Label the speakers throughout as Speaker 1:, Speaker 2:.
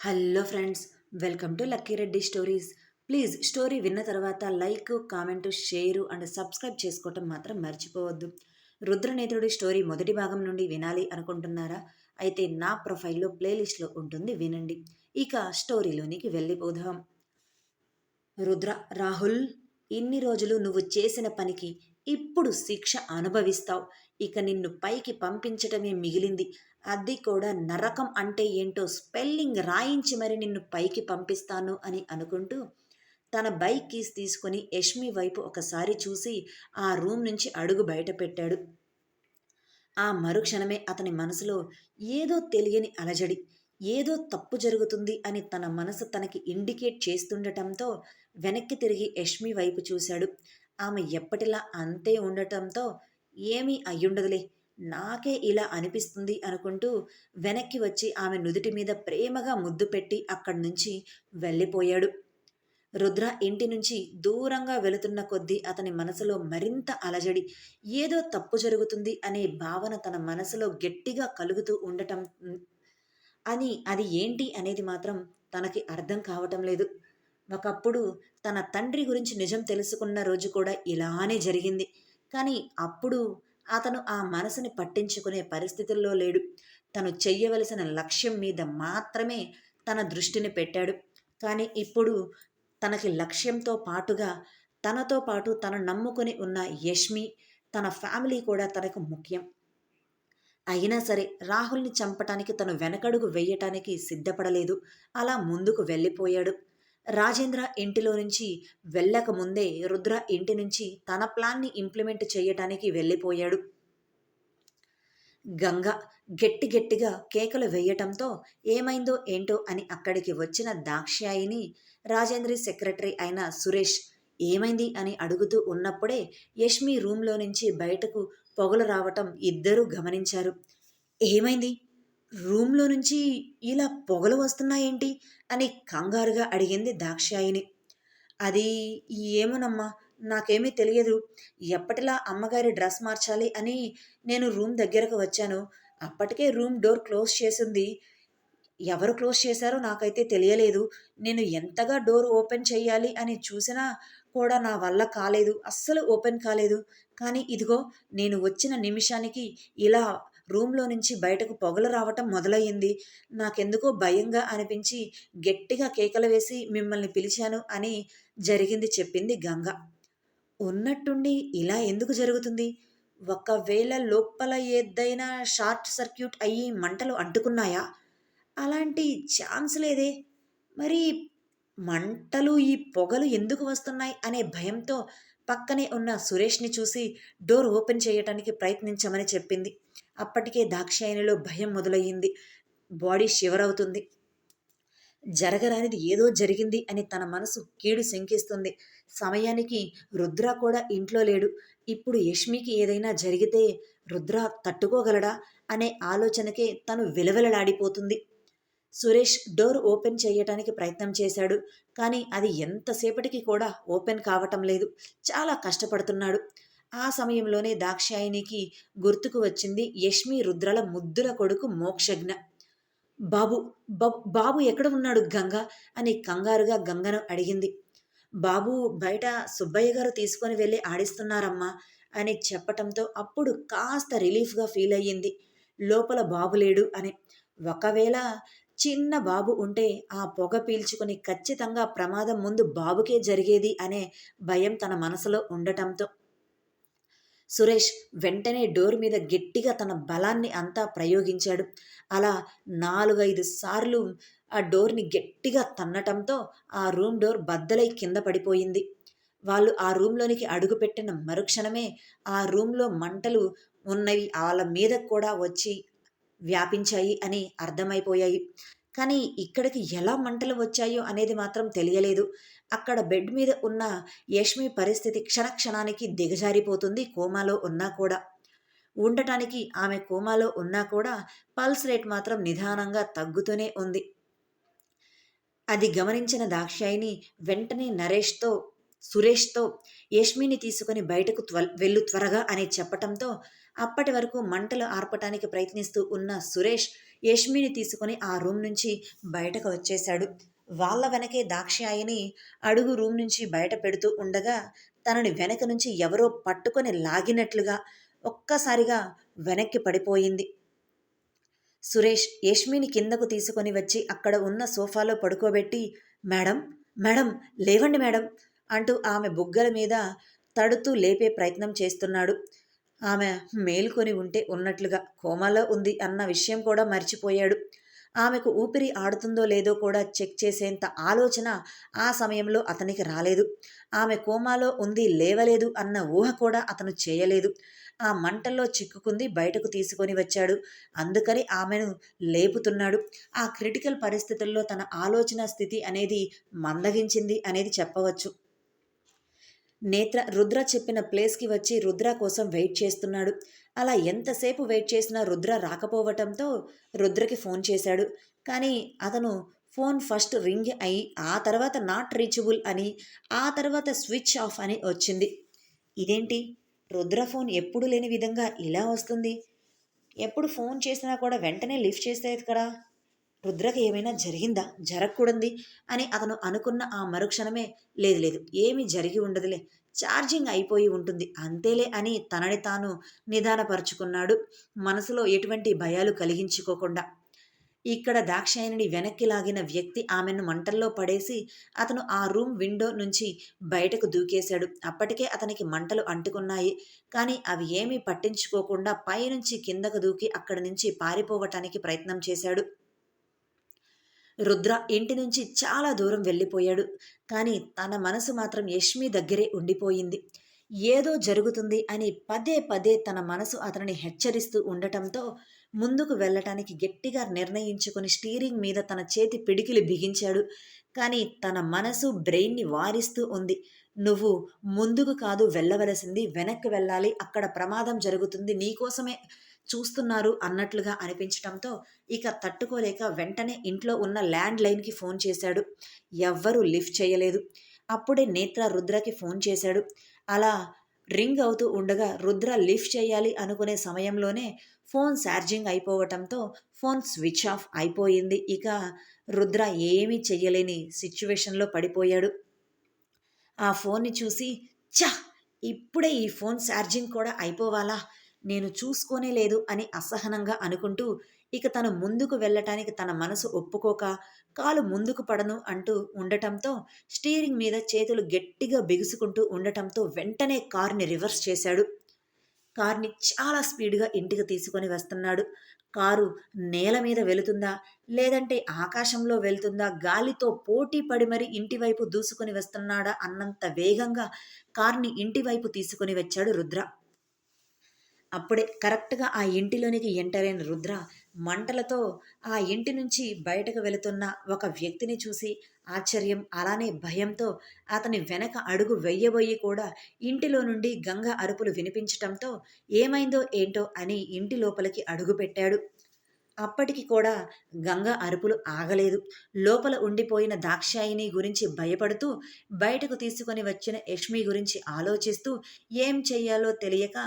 Speaker 1: Hello friends welcome to lucky Reddy stories. Please story విన్న తర్వాత like comment share and subscribe చేసుకోవటం మాత్రం మర్చిపోవద్దు. రుద్రనేత్రుడి స్టోరీ మొదటి భాగం నుండి వినాలి అనుకుంటున్నారా? అయితే నా ప్రొఫైల్లో ప్లేలిస్ట్లో ఉంటుంది వినండి. ఇక స్టోరీలోనికి వెళ్ళిపోదాం. రుద్ర రాహుల్ ఇన్ని రోజులు నువ్వు చేసిన పనికి ఇప్పుడు శిక్ష అనుభవిస్తావు. ఇక నిన్ను పైకి పంపించటమే మిగిలింది. అది కూడా నరకం అంటే ఏంటో స్పెల్లింగ్ రాయించి మరి నిన్ను పైకి పంపిస్తాను అని అనుకుంటూ తన బైక్ కీస్ తీసుకొని యష్మి వైపు ఒకసారి చూసి ఆ రూమ్ నుంచి అడుగు బయట పెట్టాడు ఆ మరుక్షణమే అతని మనసులో ఏదో తెలియని అలజడి ఏదో తప్పు జరుగుతుంది అని తన మనసు తనకి ఇండికేట్ చేస్తుండటంతో వెనక్కి తిరిగి యష్మి వైపు చూశాడు. ఆమె ఎప్పటిలా అంతే ఉండటంతో ఏమీ అయ్యుండదులే నాకే ఇలా అనిపిస్తుంది అనుకుంటూ వెనక్కి వచ్చి ఆమె నుదుటి మీద ప్రేమగా ముద్దు పెట్టి అక్కడి నుంచి వెళ్ళిపోయాడు. రుద్ర ఇంటి నుంచి దూరంగా వెళుతున్న కొద్దీ అతని మనసులో మరింత అలజడి. ఏదో తప్పు జరుగుతుంది అనే భావన తన మనసులో గట్టిగా కలుగుతూ ఉండటం అని అది ఏంటి అనేది మాత్రం తనకి అర్థం కావటం లేదు. ఒకప్పుడు తన తండ్రి గురించి నిజం తెలుసుకున్న రోజు కూడా ఇలానే జరిగింది. కానీ అప్పుడు అతను ఆ మనసుని పట్టించుకునే పరిస్థితుల్లో లేడు. తను చెయ్యవలసిన లక్ష్యం మీద మాత్రమే తన దృష్టిని పెట్టాడు. కానీ ఇప్పుడు తనకి లక్ష్యంతో పాటుగా తనతో పాటు తను నమ్ముకొని ఉన్న యష్మి తన ఫ్యామిలీ కూడా తనకు ముఖ్యం. అయినా సరే రాహుల్ని చంపటానికి తను వెనకడుగు వెయ్యటానికి సిద్ధపడలేదు. అలా ముందుకు వెళ్ళిపోయాడు. రాజేంద్ర ఇంటిలో నుంచి వెళ్ళక ముందే రుద్ర ఇంటి నుంచి తన ప్లాన్ని ఇంప్లిమెంట్ చేయటానికి వెళ్ళిపోయాడు. గంగ గట్టి గట్టిగా కేకలు వేయటంతో ఏమైందో ఏంటో అని అక్కడికి వచ్చిన దాక్ష్యాయిని రాజేంద్రి సెక్రటరీ అయిన సురేష్ ఏమైంది అని అడుగుతూ ఉన్నప్పుడే యష్మి రూమ్లో నుంచి బయటకు పొగలు రావటం ఇద్దరూ గమనించారు. ఏమైంది? రూమ్లో నుంచి ఇలా పొగలు వస్తున్నాయేంటి? అని కంగారుగా అడిగింది దాక్షాయిని. అది ఏమోనమ్మా నాకేమీ తెలియదు. ఎప్పటిలా అమ్మగారి డ్రెస్ మార్చాలి అని నేను రూమ్ దగ్గరకు వచ్చాను. అప్పటికే రూమ్ డోర్ క్లోజ్ చేసింది. ఎవరు క్లోజ్ చేశారో నాకైతే తెలియలేదు. నేను ఎంతగా డోర్ ఓపెన్ చేయాలి అని చూసినా కూడా నా వల్ల కాలేదు. అస్సలు ఓపెన్ కాలేదు. కానీ ఇదిగో నేను వచ్చిన నిమిషానికి ఇలా రూమ్లో నుంచి బయటకు పొగలు రావటం మొదలయ్యింది. నాకెందుకో భయంగా అనిపించి గట్టిగా కేకలు వేసి మిమ్మల్ని పిలిచాను అని జరిగింది చెప్పింది గంగ. ఉన్నట్టుండి ఇలా ఎందుకు జరుగుతుంది? ఒకవేళ లోపల ఏదైనా షార్ట్ సర్క్యూట్ అయ్యి మంటలు అంటుకున్నాయా? అలాంటి ఛాన్స్ లేదే. మరి మంటలు ఈ పొగలు ఎందుకు వస్తున్నాయి అనే భయంతో పక్కనే ఉన్న సురేష్ని చూసి డోర్ ఓపెన్ చేయటానికి ప్రయత్నించమని చెప్పింది. అప్పటికే దాక్షాయనిలో భయం మొదలయ్యింది. బాడీ షివర్ అవుతుంది. జరగరానిది ఏదో జరిగింది అని తన మనసు కీడు శంకిస్తుంది. సమయానికి రుద్ర కూడా ఇంట్లో లేడు. ఇప్పుడు యష్మికి ఏదైనా జరిగితే రుద్ర తట్టుకోగలడా అనే ఆలోచనకే తను విలవిలలాడిపోతుంది. సురేష్ డోర్ ఓపెన్ చేయటానికి ప్రయత్నం చేశాడు. కానీ అది ఎంతసేపటికి కూడా ఓపెన్ కావటం లేదు. చాలా కష్టపడుతున్నాడు. ఆ సమయంలోనే దాక్షాయినికి గుర్తుకు వచ్చింది యష్మి రుద్రల ముద్దుల కొడుకు మోక్షజ్ఞ. బాబు బాబు ఎక్కడ ఉన్నాడు గంగ? అని కంగారుగా గంగను అడిగింది. బాబు బయట సుబ్బయ్య గారు తీసుకొని వెళ్ళి ఆడిస్తున్నారమ్మా అని చెప్పటంతో అప్పుడు కాస్త రిలీఫ్గా ఫీల్ అయ్యింది. లోపల బాబు లేడు అని. ఒకవేళ చిన్న బాబు ఉంటే ఆ పొగ పీల్చుకుని ఖచ్చితంగా ప్రమాదం ముందు బాబుకే జరిగేది అనే భయం తన మనసులో ఉండటంతో. సురేష్ వెంటనే డోర్ మీద గట్టిగా తన బలాన్ని అంతా ప్రయోగించాడు. అలా నాలుగైదు సార్లు ఆ డోర్ని గట్టిగా తన్నటంతో ఆ రూమ్ డోర్ బద్దలై కింద పడిపోయింది. వాళ్ళు ఆ రూమ్లోనికి అడుగుపెట్టిన మరుక్షణమే ఆ రూమ్లో మంటలు ఉన్నవి వాళ్ళ మీద కూడా వచ్చి వ్యాపించాయి అని అర్థమైపోయాయి. కానీ ఇక్కడికి ఎలా మంటలు వచ్చాయో అనేది మాత్రం తెలియలేదు. అక్కడ బెడ్ మీద ఉన్న యష్మి పరిస్థితి క్షణక్షణానికి దిగజారిపోతుంది కోమాలో ఉన్నా కూడా. ఉండటానికి ఆమె కోమాలో ఉన్నా కూడా పల్స్ రేట్ మాత్రం నిదానంగా తగ్గుతూనే ఉంది. అది గమనించిన దాక్షాయిని వెంటనే నరేష్తో సురేష్తో యష్మిని తీసుకుని బయటకు త్వ వెళ్ళు త్వరగా అని చెప్పటంతో అప్పటి వరకు మంటలు ఆర్పటానికి ప్రయత్నిస్తూ ఉన్న సురేష్ యష్మిని తీసుకొని ఆ రూమ్ నుంచి బయటకు వచ్చేశాడు. వాళ్ళ వెనకే దాక్షాయిని అడుగు రూమ్ నుంచి బయట పెడుతూ ఉండగా తనని వెనక నుంచి ఎవరో పట్టుకొని లాగినట్లుగా ఒక్కసారిగా వెనక్కి పడిపోయింది. సురేష్ యష్మిని కిందకు తీసుకొని వచ్చి అక్కడ ఉన్న సోఫాలో పడుకోబెట్టి మేడం మేడం లేవండి మేడం అంటూ ఆమె బుగ్గల మీద తడుతూ లేపే ప్రయత్నం చేస్తున్నాడు. ఆమె మేలుకొని ఉంటే ఉన్నట్లుగా కోమాలో ఉంది అన్న విషయం కూడా మర్చిపోయాడు. ఆమెకు ఊపిరి ఆడుతుందో లేదో కూడా చెక్ చేసేంత ఆలోచన ఆ సమయంలో అతనికి రాలేదు. ఆమె కోమాలో ఉంది లేవలేదు అన్న ఊహ కూడా అతను చేయలేదు. ఆ మంటల్లో చిక్కుకుంది బయటకు తీసుకొని వచ్చాడు. అందుకని ఆమెను లేపుతున్నాడు. ఆ క్రిటికల్ పరిస్థితుల్లో తన ఆలోచన స్థితి అనేది మందగించింది అనేది చెప్పవచ్చు. నేత్ర రుద్ర చెప్పిన ప్లేస్కి వచ్చి రుద్ర కోసం వెయిట్ చేస్తున్నాడు. అలా ఎంతసేపు వెయిట్ చేసినా రుద్ర రాకపోవటంతో రుద్రకి ఫోన్ చేశాడు. కానీ అతను ఫోన్ ఫస్ట్ రింగ్ అయి ఆ తర్వాత నాట్ రీచబుల్ అని ఆ తర్వాత స్విచ్ ఆఫ్ అని వచ్చింది. ఇదేంటి? రుద్ర ఫోన్ ఎప్పుడు లేని విధంగా ఇలా వస్తుంది? ఎప్పుడు ఫోన్ చేసినా కూడా వెంటనే లిఫ్ట్ చేసేది కదా రుద్రకి ఏమైనా జరిగిందా? జరగకూడంది అని అతను అనుకున్న ఆ మరుక్షణమే లేదు లేదు. ఏమీ జరిగి ఉండదులే. ఛార్జింగ్ అయిపోయి ఉంటుంది. అంతేలే అని తనని తాను నిదానపరుచుకున్నాడు. మనసులో ఎటువంటి భయాలు కలిగించుకోకుండా. ఇక్కడ దాక్షాయణిని వెనక్కి లాగిన వ్యక్తి ఆమెను మంటల్లో పడేసి అతను ఆ రూమ్ విండో నుంచి బయటకు దూకేశాడు. అప్పటికే అతనికి మంటలు అంటుకున్నాయి. కానీ అవి ఏమీ పట్టించుకోకుండా పైనుంచి కిందకు దూకి అక్కడి నుంచి పారిపోవటానికి ప్రయత్నం చేశాడు. రుద్ర ఇంటి నుంచి చాలా దూరం వెళ్ళిపోయాడు. కానీ తన మనసు మాత్రం యష్మి దగ్గరే ఉండిపోయింది. ఏదో జరుగుతుంది అని పదే పదే తన మనసు అతనిని హెచ్చరిస్తూ ఉండటంతో ముందుకు వెళ్ళటానికి గట్టిగా నిర్ణయించుకుని స్టీరింగ్ మీద తన చేతి పిడికిలు బిగించాడు. కానీ తన మనసు బ్రెయిన్ని వారిస్తూ ఉంది. నువ్వు ముందుకు కాదు వెళ్ళవలసింది వెనక్కి వెళ్ళాలి. అక్కడ ప్రమాదం జరుగుతుంది. నీకోసమే చూస్తున్నారు అన్నట్లుగా అనిపించటంతో ఇక తట్టుకోలేక వెంటనే ఇంట్లో ఉన్న ల్యాండ్ లైన్కి ఫోన్ చేశాడు. ఎవ్వరూ లిఫ్ట్ చేయలేదు. అప్పుడే నేత్ర రుద్రకి ఫోన్ చేశాడు. అలా రింగ్ అవుతూ ఉండగా రుద్ర లిఫ్ట్ చేయాలి అనుకునే సమయంలోనే ఫోన్ ఛార్జింగ్ అయిపోవటంతో ఫోన్ స్విచ్ ఆఫ్ అయిపోయింది. ఇక రుద్ర ఏమీ చెయ్యలేని సిచ్యువేషన్లో పడిపోయాడు. ఆ ఫోన్ని చూసి చా ఇప్పుడే ఈ ఫోన్ ఛార్జింగ్ కూడా అయిపోవాలా? నేను చూసుకోనే లేదు అని అసహనంగా అనుకుంటూ ఇక తను ముందుకు వెళ్ళటానికి తన మనసు ఒప్పుకోక కాలు ముందుకు పడను అంటూ ఉండటంతో స్టీరింగ్ మీద చేతులు గట్టిగా బిగుసుకుంటూ ఉండటంతో వెంటనే కార్ని రివర్స్ చేశాడు. కార్ని చాలా స్పీడ్గా ఇంటికి తీసుకొని వస్తున్నాడు. కారు నేల మీద వెళుతుందా లేదంటే ఆకాశంలో వెళుతుందా గాలితో పోటీ పడి మరి ఇంటివైపు దూసుకొని వస్తున్నాడా అన్నంత వేగంగా కార్ని ఇంటివైపు తీసుకొని వచ్చాడు రుద్ర. అప్పుడే కరెక్ట్గా ఆ ఇంటిలోనికి ఎంటర్ అయిన రుద్ర మంటలతో ఆ ఇంటి నుంచి బయటకు వెళుతున్న ఒక వ్యక్తిని చూసి ఆశ్చర్యం అలానే భయంతో అతని వెనక అడుగు వెయ్యబోయి కూడా ఇంటిలో నుండి గంగ అరుపులు వినిపించటంతో ఏమైందో ఏంటో అని ఇంటి లోపలికి అడుగుపెట్టాడు. అప్పటికి కూడా గంగ అరుపులు ఆగలేదు. లోపల ఉండిపోయిన దాక్షాయిని గురించి భయపడుతూ బయటకు తీసుకొని వచ్చిన యష్మి గురించి ఆలోచిస్తూ ఏం చెయ్యాలో తెలియక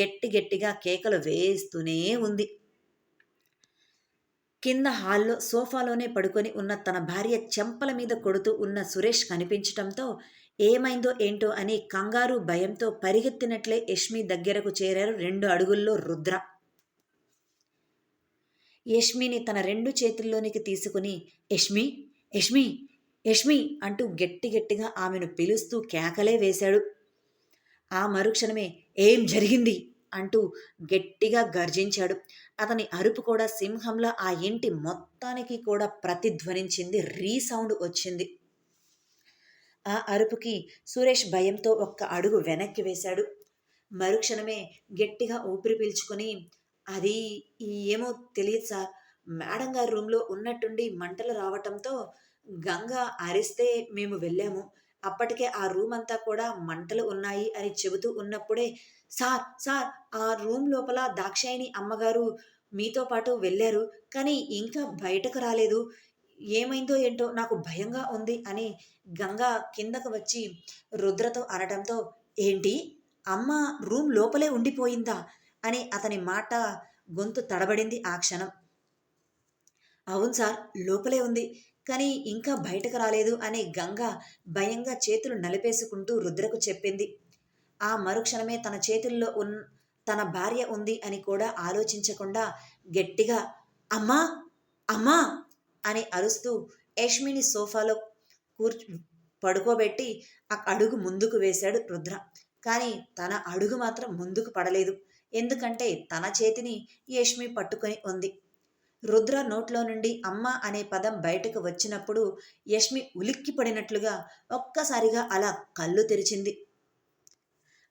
Speaker 1: గట్టి గట్టిగా కేకలు వేస్తూనే ఉంది. కింద హాల్లో సోఫాలోనే పడుకొని ఉన్న తన భార్య చెంపల మీద కొడుతూ ఉన్న సురేష్ కనిపించటంతో ఏమైందో ఏంటో అని కంగారు భయంతో పరిగెత్తినట్లే యష్మి దగ్గరకు చేరారు రెండు అడుగుల్లో రుద్ర. యష్మిని తన రెండు చేతుల్లోనికి తీసుకుని యష్మి యష్మి యష్మి అంటూ గట్టి గట్టిగా ఆమెను పిలుస్తూ కేకలే వేశాడు. ఆ మరుక్షణమే ఏం జరిగింది? అంటూ గట్టిగా గర్జించాడు. అతని అరుపు కూడా సింహంలో ఆ ఇంటి మొత్తానికి కూడా ప్రతిధ్వనించింది రీసౌండ్ వచ్చింది. ఆ అరుపుకి సురేష్ భయంతో ఒక్క అడుగు వెనక్కి వేశాడు. మరుక్షణమే గట్టిగా ఊపిరి పీల్చుకొని అది ఏమో తెలియదు సార్. మేడం గారి రూమ్లో ఉన్నట్టుండి మంటలు రావటంతో గంగ అరిస్తే మేము వెళ్ళాము. అప్పటికే ఆ రూమ్ అంతా కూడా మంటలు ఉన్నాయి అని చెబుతూ ఉన్నప్పుడే సార్ సార్ ఆ రూమ్ లోపల దాక్షాయిని అమ్మగారు మీతో పాటు వెళ్ళారు కానీ ఇంకా బయటకు రాలేదు. ఏమైందో ఏంటో నాకు భయంగా ఉంది అని గంగ కిందకు వచ్చి రుద్రతో అనడంతో ఏంటి? అమ్మ రూమ్ లోపలే ఉండిపోయిందా? అని అతని మాట గొంతు తడబడింది ఆ క్షణం. అవును సార్ లోపలే ఉంది. కానీ ఇంకా బయటకు రాలేదు అని గంగ భయంగా చేతులు నలిపేసుకుంటూ రుద్రకు చెప్పింది. ఆ మరుక్షణమే తన చేతుల్లో ఉన్ తన భార్య ఉంది అని కూడా ఆలోచించకుండా గట్టిగా అమ్మా అమ్మా అని అరుస్తూ యష్మిని సోఫాలో కూర్చు పడుకోబెట్టి ఆ అడుగు ముందుకు వేశాడు రుద్ర. కానీ తన అడుగు మాత్రం ముందుకు పడలేదు. ఎందుకంటే తన చేతిని యష్మి పట్టుకొని ఉంది. రుద్ర నోట్లో నుండి అమ్మ అనే పదం బయటకు వచ్చినప్పుడు యష్మి ఉలిక్కి పడినట్లుగా ఒక్కసారిగా అలా కళ్ళు తెరిచింది.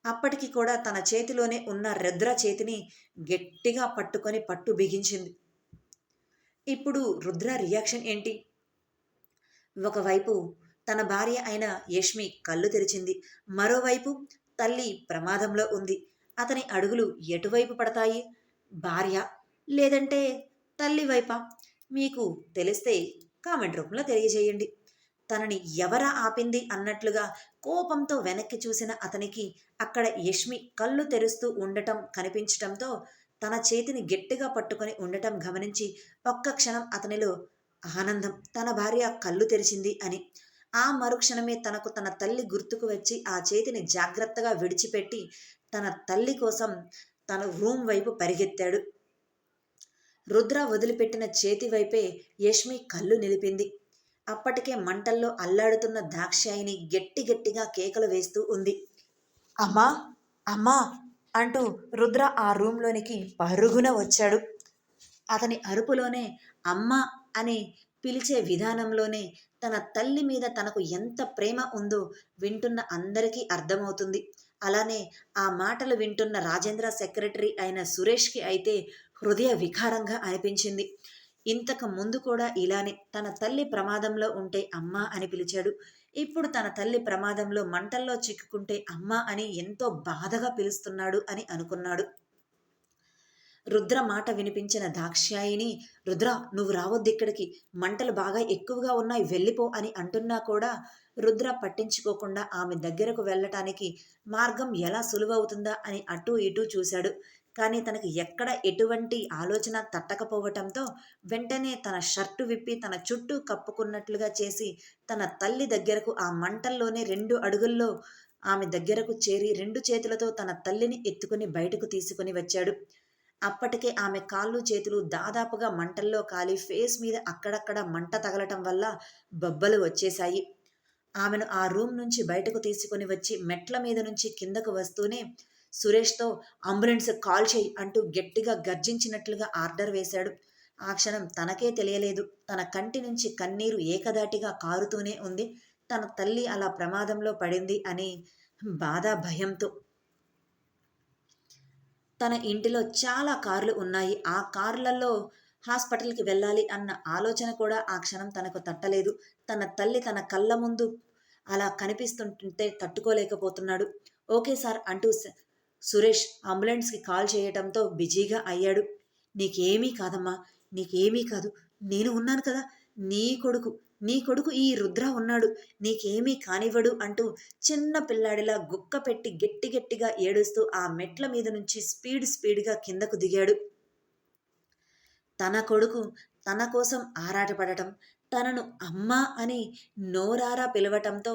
Speaker 1: అప్పటికి కూడా తన చేతిలోనే ఉన్న రుద్ర చేతిని గట్టిగా పట్టుకొని పట్టు బిగించింది. ఇప్పుడు రుద్ర రియాక్షన్ ఏంటి? ఒకవైపు తన భార్య అయిన యష్మి కళ్ళు తెరిచింది. మరోవైపు తల్లి ప్రమాదంలో ఉంది. అతని అడుగులు ఎటువైపు పడతాయి? భార్య లేదంటే తల్లి వైపా? మీకు తెలిస్తే కామెంట్ రూపంలో తెలియజేయండి. తనని ఎవరా ఆపింది అన్నట్లుగా కోపంతో వెనక్కి చూసిన అతనికి అక్కడ యష్మి కళ్ళు తెరుస్తూ ఉండటం కనిపించటంతో తన చేతిని గట్టిగా పట్టుకొని ఉండటం గమనించి ఒక్క క్షణం అతనిలో ఆనందం. తన భార్య కళ్ళు తెరిచింది అని ఆ మరుక్షణమే తనకు తన తల్లి గుర్తుకు వచ్చి ఆ చేతిని జాగ్రత్తగా విడిచిపెట్టి తన తల్లి కోసం తన రూమ్ వైపు పరిగెత్తాడు. రుద్ర వదిలిపెట్టిన చేతి వైపే యష్మి కళ్ళు నిలిపింది. అప్పటికే మంటల్లో అల్లాడుతున్న దాక్షాయిని గట్టి గట్టిగా కేకలు వేస్తూ ఉంది. అమ్మా అమ్మా అంటూ రుద్ర ఆ రూంలోనికి పరుగున వచ్చాడు. అతని అరుపులోనే అమ్మ అని పిలిచే విధానంలోనే తన తల్లి మీద తనకు ఎంత ప్రేమ ఉందో వింటున్న అందరికీ అర్థమవుతుంది. అలానే ఆ మాటలు వింటున్న రాజేంద్ర సెక్రటరీ అయిన సురేష్కి అయితే హృదయ వికారంగా అనిపించింది. ఇంతకు ముందు కూడా ఇలానే తన తల్లి ప్రమాదంలో ఉంటే అమ్మ అని పిలిచాడు. ఇప్పుడు తన తల్లి ప్రమాదంలో మంటల్లో చిక్కుకుంటే అమ్మ అని ఎంతో బాధగా పిలుస్తున్నాడు అని అనుకున్నాడు. రుద్ర మాట వినిపించిన దాక్ష్యాయిని రుద్ర నువ్వు రావద్దు ఇక్కడికి. మంటలు బాగా ఎక్కువగా ఉన్నాయి. వెళ్ళిపో అని అంటున్నా కూడా రుద్ర పట్టించుకోకుండా ఆమె దగ్గరకు వెళ్ళటానికి మార్గం ఎలా సులువవుతుందా అని అటూ ఇటూ చూశాడు. కానీ తనకి ఎక్కడ ఎటువంటి ఆలోచన తట్టకపోవటంతో వెంటనే తన షర్టు విప్పి తన చుట్టూ కప్పుకున్నట్లుగా చేసి తన తల్లి దగ్గరకు ఆ మంటల్లోనే రెండు అడుగుల్లో ఆమె దగ్గరకు చేరి రెండు చేతులతో తన తల్లిని ఎత్తుకుని బయటకు తీసుకుని వచ్చాడు. అప్పటికే ఆమె కాళ్ళు చేతులు దాదాపుగా మంటల్లో కాలి ఫేస్ మీద అక్కడక్కడ మంట తగలటం వల్ల బొబ్బలు వచ్చేశాయి. ఆమెను ఆ రూమ్ నుంచి బయటకు తీసుకుని వచ్చి మెట్ల మీద నుంచి కిందకు వస్తూనే సురేష్తో అంబులెన్స్ కాల్ చేయి అంటూ గట్టిగా గర్జించినట్లుగా ఆర్డర్ వేశాడు. ఆ క్షణం తనకే తెలియలేదు. తన కంటి నుంచి కన్నీరు ఏకదాటిగా కారుతూనే ఉంది. తన తల్లి అలా ప్రమాదంలో పడింది అని బాధ భయంతో తన ఇంటిలో చాలా కార్లు ఉన్నాయి. ఆ కార్లలో హాస్పిటల్కి వెళ్ళాలి అన్న ఆలోచన కూడా ఆ క్షణం తనకు తట్టలేదు. తన తల్లి తన కళ్ళ ముందు అలా కనిపిస్తుంటుంటే తట్టుకోలేకపోతున్నాడు. ఓకే సార్ అంటూ సురేష్ అంబులెన్స్కి కాల్ చేయటంతో బిజీగా అయ్యాడు. నీకేమీ కాదమ్మా నీకేమీ కాదు. నేను ఉన్నాను కదా నీ కొడుకు. నీ కొడుకు ఈ రుద్ర ఉన్నాడు నీకేమీ కానివ్వడు అంటూ చిన్న పిల్లాడిలా గుక్క పెట్టి గట్టి గట్టిగా ఏడుస్తూ ఆ మెట్ల మీద నుంచి స్పీడ్ స్పీడ్గా కిందకు దిగాడు. తన కొడుకు తన కోసం ఆరాటపడటం తనను అమ్మ అని నోరారా పిలవటంతో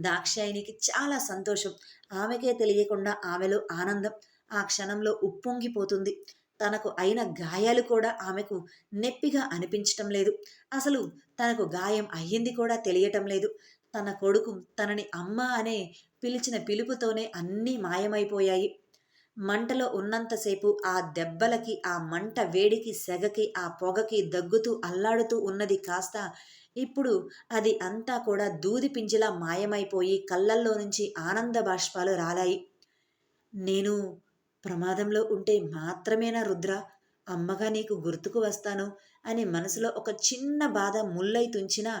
Speaker 1: దాక్షాయినికి చాలా సంతోషం. ఆమెకే తెలియకుండా ఆమెలో ఆనందం. ఆ క్షణంలో ఉప్పొంగిపోతుంది. తనకు అయిన గాయాలు కూడా ఆమెకు నెప్పిగా అనిపించటం లేదు. అసలు తనకు గాయం అయ్యింది కూడా తెలియటం లేదు. తన కొడుకు తనని అమ్మ అనే పిలిచిన పిలుపుతోనే అన్నీ మాయమైపోయాయి. మంటలో ఉన్నంతసేపు ఆ దెబ్బలకి ఆ మంట వేడికి సెగకి ఆ పొగకి దగ్గుతూ అల్లాడుతూ ఉన్నది కాస్త. ఇప్పుడు అది అంతా కూడా దూది పింజిలా మాయమైపోయి కళ్ళల్లో నుంచి ఆనంద బాష్పాలు రాలాయి. నేను ప్రమాదంలో ఉంటే మాత్రమేనా రుద్ర? అమ్మగా నీకు గుర్తుకు వస్తాను అని మనసులో ఒక చిన్న బాధ ముల్లై తుంచినా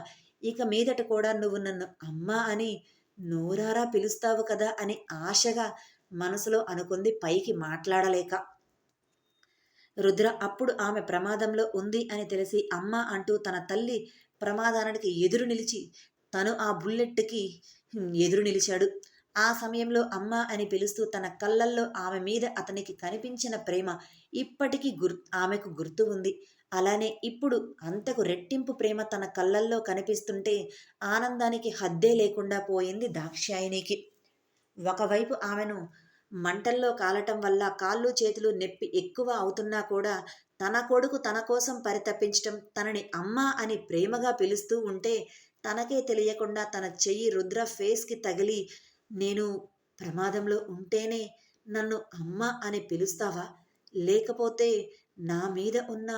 Speaker 1: ఇక మీదట కూడా నువ్వు నన్ను అమ్మ అని నోరారా పిలుస్తావు కదా అని ఆశగా మనసులో అనుకుంది పైకి మాట్లాడలేక. రుద్ర అప్పుడు ఆమె ప్రమాదంలో ఉంది అని తెలిసి అమ్మ అంటూ తన తల్లి ప్రమాదానికి ఎదురు నిలిచి తను ఆ బుల్లెట్కి ఎదురు నిలిచాడు. ఆ సమయంలో అమ్మ అని పిలుస్తూ తన కళ్ళల్లో ఆమె మీద అతనికి కనిపించిన ప్రేమ ఇప్పటికీ గుర్ ఆమెకు గుర్తు ఉంది. అలానే ఇప్పుడు అంతకు రెట్టింపు ప్రేమ తన కళ్ళల్లో కనిపిస్తుంటే ఆనందానికి హద్దే లేకుండా పోయింది దాక్షాయినికి ఒకవైపు ఆమెను మంటల్లో కాలటం వల్ల కాళ్ళు చేతులు నొప్పి ఎక్కువ అవుతున్నా కూడా తన కొడుకు తన కోసం పరితపించటం తనని అమ్మ అని ప్రేమగా పిలుస్తూ ఉంటే తనకే తెలియకుండా తన చెయ్యి రుద్ర ఫేస్కి తగిలి నేను ప్రమాదంలో ఉంటేనే నన్ను అమ్మ అని పిలుస్తావా? లేకపోతే నా మీద ఉన్న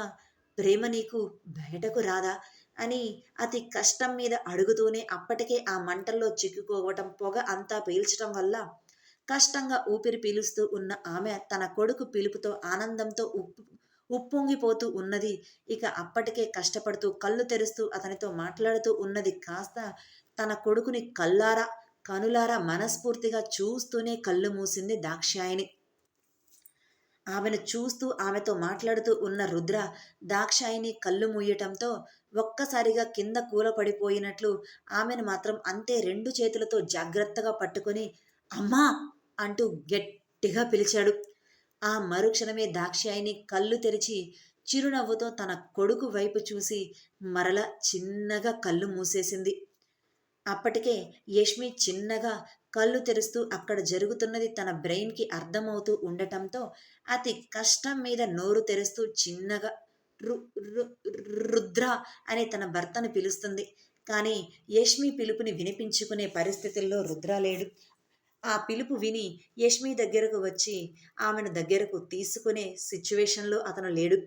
Speaker 1: ప్రేమ నీకు బయటకు రాదా? అని అతి కష్టం మీద అడుగుతూనే అప్పటికే ఆ మంటల్లో చిక్కుకోవటం పొగ అంతా పీల్చటం వల్ల కష్టంగా ఊపిరి పీలుస్తూ ఉన్న ఆమె తన కొడుకు పిలుపుతో ఆనందంతో ఉప్పు ఉప్పొంగిపోతూ ఉన్నది. ఇక అప్పటికే కష్టపడుతూ కళ్ళు తెరుస్తూ అతనితో మాట్లాడుతూ ఉన్నది కాస్త తన కొడుకుని కల్లారా కనులారా మనస్ఫూర్తిగా చూస్తూనే కళ్ళు మూసింది దాక్షాయిని ఆమెను చూస్తూ ఆమెతో మాట్లాడుతూ ఉన్న రుద్ర దాక్షాయిని కళ్ళు మూయటంతో ఒక్కసారిగా కింద కూలపడిపోయినట్లు ఆమెను మాత్రం అంతే రెండు చేతులతో జాగ్రత్తగా పట్టుకొని అమ్మా అంటూ గట్టిగా పిలిచాడు. ఆ మరుక్షణమే దాక్షాయిని కళ్ళు తెరిచి చిరునవ్వుతో తన కొడుకు వైపు చూసి మరల చిన్నగా కళ్ళు మూసేసింది. అప్పటికే యష్మి చిన్నగా కళ్ళు తెరుస్తూ అక్కడ జరుగుతున్నది తన బ్రెయిన్కి అర్థమవుతూ ఉండటంతో అతి కష్టం మీద నోరు తెరుస్తూ చిన్నగా రు రుద్ర అని తన భర్తను పిలుస్తుంది. కానీ యష్మి పిలుపుని వినిపించుకునే పరిస్థితుల్లో రుద్ర లేడు. ఆ పిలుపు విని యష్మి దగ్గరకు వచ్చి ఆమెను దగ్గరకు తీసుకునే సిచ్యువేషన్లో అతను లేడు.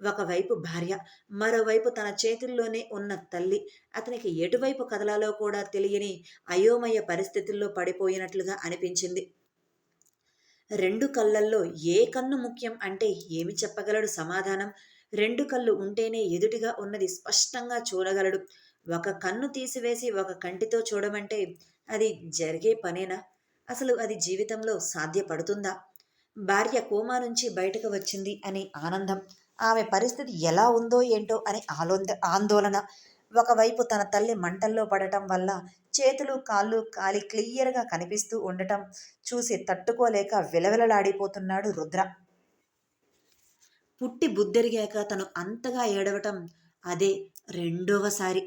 Speaker 1: ఒకవైపు భార్య మరోవైపు తన చేతుల్లోనే ఉన్న తల్లి. అతనికి ఎటువైపు కదలాలో కూడా తెలియని అయోమయ పరిస్థితుల్లో పడిపోయినట్లుగా అనిపించింది. రెండు కళ్ళల్లో ఏ కన్ను ముఖ్యం అంటే ఏమి చెప్పగలడు సమాధానం? రెండు కళ్ళు ఉంటేనే ఎదుటిగా ఉన్నది స్పష్టంగా చూడగలడు. ఒక కన్ను తీసివేసి ఒక కంటితో చూడమంటే అది జరిగే పనేనా? అసలు అది జీవితంలో సాధ్యపడుతుందా? భార్య కోమా నుంచి బయటకు వచ్చింది అని ఆనందం. ఆమె పరిస్థితి ఎలా ఉందో ఏంటో అని ఆలోంద ఆందోళన. ఒకవైపు తన తల్లి మంటల్లో పడటం వల్ల చేతులు కాళ్ళు కాలి క్లియర్గా కనిపిస్తూ ఉండటం చూసి తట్టుకోలేక విలవిలలాడిపోతున్నాడు రుద్ర. పుట్టి బుద్ధెరిగాక తను అంతగా ఏడవటం అదే రెండవసారి.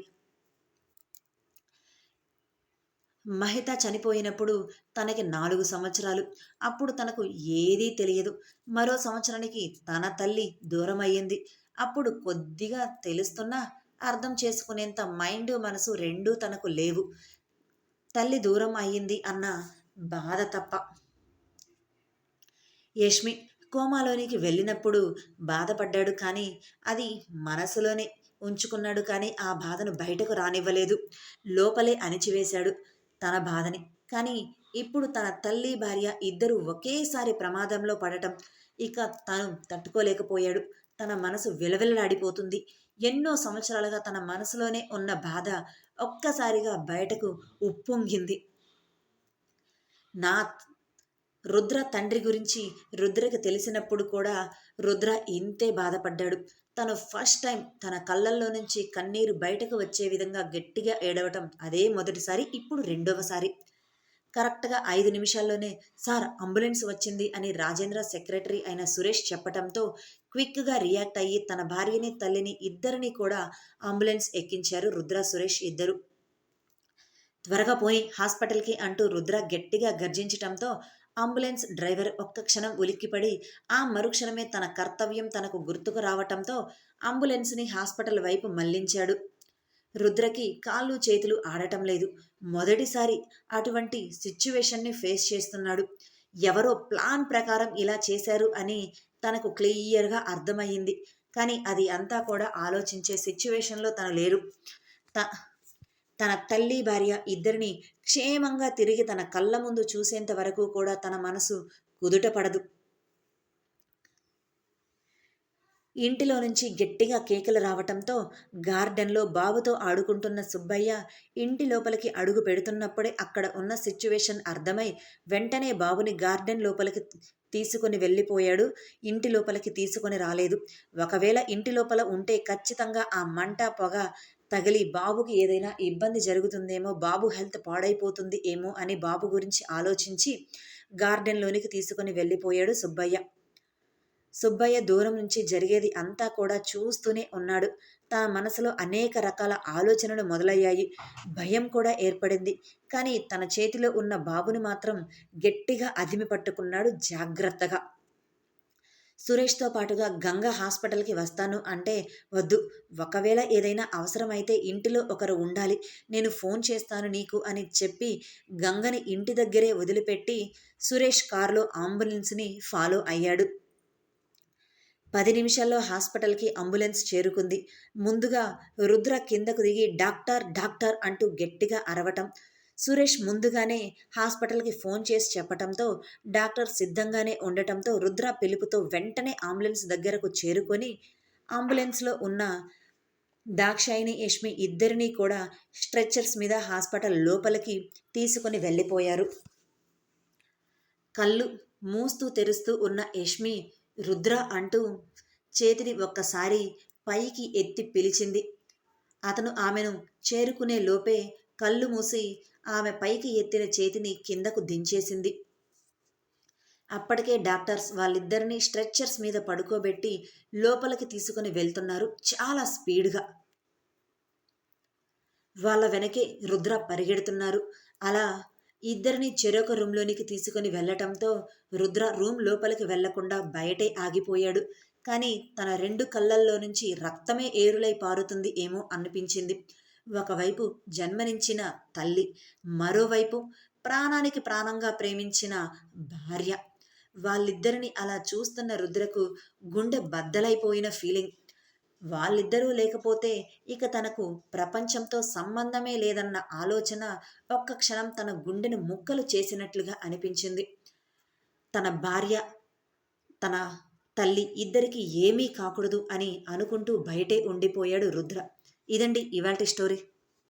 Speaker 1: మహిత చనిపోయినప్పుడు తనకి నాలుగు సంవత్సరాలు. అప్పుడు తనకు ఏదీ తెలియదు. మరో సంవత్సరానికి తన తల్లి దూరం అయ్యింది అప్పుడు కొద్దిగా తెలుస్తున్నా అర్థం చేసుకునేంత మైండ్ మనసు రెండూ తనకు లేవు. తల్లి దూరం అయ్యింది అన్న బాధ తప్ప. యష్మి కోమాలోనికి వెళ్ళినప్పుడు బాధపడ్డాడు కానీ అది మనసులోనే ఉంచుకున్నాడు కానీ ఆ బాధను బయటకు రానివ్వలేదు. లోపలే అణిచివేశాడు. తన బాధని. కానీ ఇప్పుడు తన తల్లి భార్య ఇద్దరు ఒకేసారి ప్రమాదంలో పడటం ఇక తను తట్టుకోలేకపోయాడు. తన మనసు విలవిలలాడిపోతుంది. ఎన్నో సంవత్సరాలుగా తన మనసులోనే ఉన్న బాధ ఒక్కసారిగా బయటకు ఉప్పొంగింది. నా రుద్ర తండ్రి గురించి రుద్రకి తెలిసినప్పుడు కూడా రుద్ర ఇంతే బాధపడ్డాడు. తను ఫస్ట్ టైం తన కళ్ళల్లో నుంచి కన్నీరు బయటకు వచ్చే విధంగా గట్టిగా ఏడవటం అదే మొదటిసారి ఇప్పుడు రెండవసారి. కరెక్ట్గా ఐదు నిమిషాల్లోనే సార్ అంబులెన్స్ వచ్చింది అని రాజేంద్ర సెక్రటరీ అయిన సురేష్ చెప్పటంతో క్విక్గా రియాక్ట్ అయ్యి తన భార్యని తల్లిని ఇద్దరిని కూడా అంబులెన్స్ ఎక్కించారు రుద్ర సురేష్ ఇద్దరు. త్వరగా పోయి హాస్పిటల్కి అంటూ రుద్ర గట్టిగా గర్జించటంతో అంబులెన్స్ డ్రైవర్ ఒక్క క్షణం ఉలిక్కిపడి ఆ మరుక్షణమే తన కర్తవ్యం తనకు గుర్తుకు రావటంతో అంబులెన్స్ని హాస్పిటల్ వైపు మళ్ళించాడు. రుద్రకి కాళ్ళు చేతులు ఆడటం లేదు. మొదటిసారి అటువంటి సిచ్యువేషన్ని ఫేస్ చేస్తున్నాడు. ఎవరో ప్లాన్ ప్రకారం ఇలా చేశారు అని తనకు క్లియర్గా అర్థమయ్యింది. కానీ అది అంతా కూడా ఆలోచించే సిచ్యువేషన్లో తను లేరు త తన తల్లి భార్య ఇద్దరిని క్షేమంగా తిరిగి తన కళ్ళ ముందు చూసేంత వరకు కూడా తన మనసు కుదుటపడదు ఇంటిలో నుంచి గట్టిగా కేకలు రావటంతో గార్డెన్లో బాబుతో ఆడుకుంటున్న సుబ్బయ్య ఇంటి లోపలికి అడుగు పెడుతున్నప్పుడే అక్కడ ఉన్న సిచ్యువేషన్ అర్థమై వెంటనే బాబుని గార్డెన్ లోపలికి తీసుకుని వెళ్ళిపోయాడు. ఇంటి లోపలికి తీసుకొని రాలేదు. ఒకవేళ ఇంటి లోపల ఉంటే ఖచ్చితంగా ఆ మంట పొగ తగిలి బాబుకి ఏదైనా ఇబ్బంది జరుగుతుందేమో బాబు హెల్త్ పాడైపోతుంది ఏమో అని బాబు గురించి ఆలోచించి గార్డెన్లోనికి తీసుకుని వెళ్ళిపోయాడు సుబ్బయ్య. సుబ్బయ్య దూరం నుంచి జరిగేది అంతా కూడా చూస్తూనే ఉన్నాడు. తన మనసులో అనేక రకాల ఆలోచనలు మొదలయ్యాయి. భయం కూడా ఏర్పడింది. కానీ తన చేతిలో ఉన్న బాబుని మాత్రం గట్టిగా అదిమి పట్టుకున్నాడు జాగ్రత్తగా. సురేష్తో పాటుగా గంగ హాస్పిటల్కి వస్తాను అంటే వద్దు. ఒకవేళ ఏదైనా అవసరమైతే ఇంటిలో ఒకరు ఉండాలి. నేను ఫోన్ చేస్తాను నీకు అని చెప్పి గంగని ఇంటి దగ్గరే వదిలిపెట్టి సురేష్ కారులో అంబులెన్స్ని ఫాలో అయ్యాడు. పది నిమిషాల్లో హాస్పిటల్కి అంబులెన్స్ చేరుకుంది. ముందుగా రుద్ర కిందకు దిగి డాక్టర్ డాక్టర్ అంటూ గట్టిగా అరవటం సురేష్ ముందుగానే హాస్పిటల్కి ఫోన్ చేసి చెప్పటంతో డాక్టర్ సిద్ధంగానే ఉండటంతో రుద్ర పిలుపుతో వెంటనే అంబులెన్స్ దగ్గరకు చేరుకొని అంబులెన్స్లో ఉన్న దాక్షాయిని యష్మి ఇద్దరినీ కూడా స్ట్రెచ్చర్స్ మీద హాస్పిటల్ లోపలికి తీసుకొని వెళ్ళిపోయారు. కళ్ళు మూస్తూ తెరుస్తూ ఉన్న యష్మి రుద్ర అంటూ చేతిని ఒక్కసారి పైకి ఎత్తి పిలిచింది. అతను ఆమెను చేరుకునే లోపే కళ్ళు మూసి ఆమె పైకి ఎత్తిన చేతిని కిందకు దించేసింది. అప్పటికే డాక్టర్స్ వాళ్ళిద్దరినీ స్ట్రెచ్చర్స్ మీద పడుకోబెట్టి లోపలికి తీసుకుని వెళ్తున్నారు చాలా స్పీడ్గా. వాళ్ళ వెనకే రుద్ర పరిగెడుతున్నారు. అలా ఇద్దరిని చెరొక రూమ్లోనికి తీసుకుని వెళ్ళటంతో రుద్ర రూమ్ లోపలికి వెళ్ళకుండా బయటే ఆగిపోయాడు. కానీ తన రెండు కళ్ళల్లో నుంచి రక్తమే ఏరులై పారుతుంది ఏమో అనిపించింది. ఒకవైపు జన్మనించిన తల్లి మరోవైపు ప్రాణానికి ప్రాణంగా ప్రేమించిన భార్య. వాళ్ళిద్దరిని అలా చూస్తున్న రుద్రకు గుండె బద్దలైపోయిన ఫీలింగ్. వాళ్ళిద్దరూ లేకపోతే ఇక తనకు ప్రపంచంతో సంబంధమే లేదన్న ఆలోచన ఒక్క క్షణం తన గుండెను ముక్కలు చేసినట్లుగా అనిపించింది. తన భార్య తన తల్లి ఇద్దరికి ఏమీ కాకూడదు అని అనుకుంటూ బయటే ఉండిపోయాడు రుద్ర. ఇదండి ఇవాళ స్టోరీ.